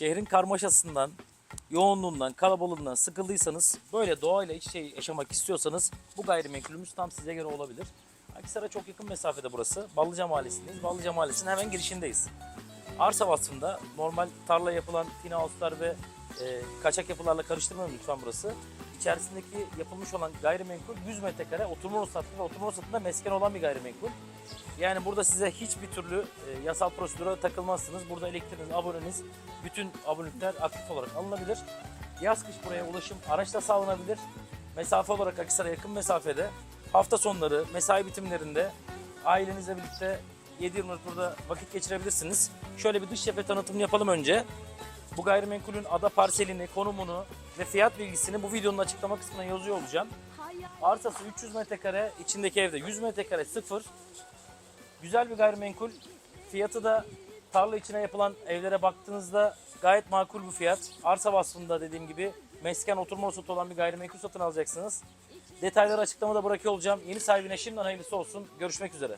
şehrin karmaşasından, yoğunluğundan, kalabalığından sıkıldıysanız, böyle doğayla iç içe yaşamak istiyorsanız bu gayrimenkulümüz tam size göre olabilir. Akisar'a çok yakın mesafede burası. Ballıca Mahallesi'ndeyiz. Ballıca Mahallesi'nin hemen girişindeyiz. Arsa vasfında normal tarla yapılan house'lar ve e, kaçak yapılarla karıştırmayın lütfen burası. İçerisindeki yapılmış olan gayrimenkul 100 metrekare oturma ruhsatlı ve oturma ruhsatında mesken olan bir gayrimenkul. Yani burada size hiçbir türlü e, yasal prosedüre takılmazsınız. Burada elektriğiniz, aboneniz, bütün abonelikler aktif olarak alınabilir. Yaz kış buraya ulaşım araçla sağlanabilir. Mesafe olarak Akisar'a yakın mesafede. Hafta sonları, mesai bitimlerinde ailenizle birlikte 7-24 burada vakit geçirebilirsiniz. Şöyle bir dış cephe tanıtımını yapalım önce. Bu gayrimenkulün ada parselini, konumunu ve fiyat bilgisini bu videonun açıklama kısmına yazıyor olacağım. Arsası 300 metrekare, içindeki evde 100 metrekare sıfır. Güzel bir gayrimenkul. Fiyatı da tarla içine yapılan evlere baktığınızda gayet makul bir fiyat. Arsa vasfında dediğim gibi mesken oturma ruhsatı olan bir gayrimenkul satın alacaksınız. Detayları açıklamada bırakıyor olacağım. Yeni sahibine şimdiden hayırlısı olsun. Görüşmek üzere.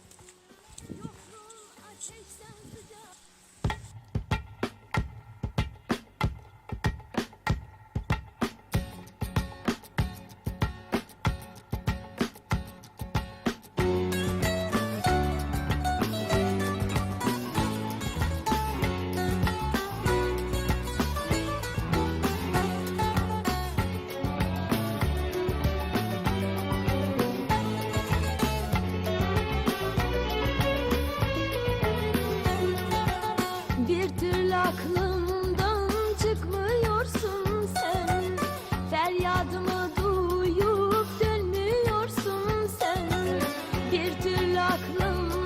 aklım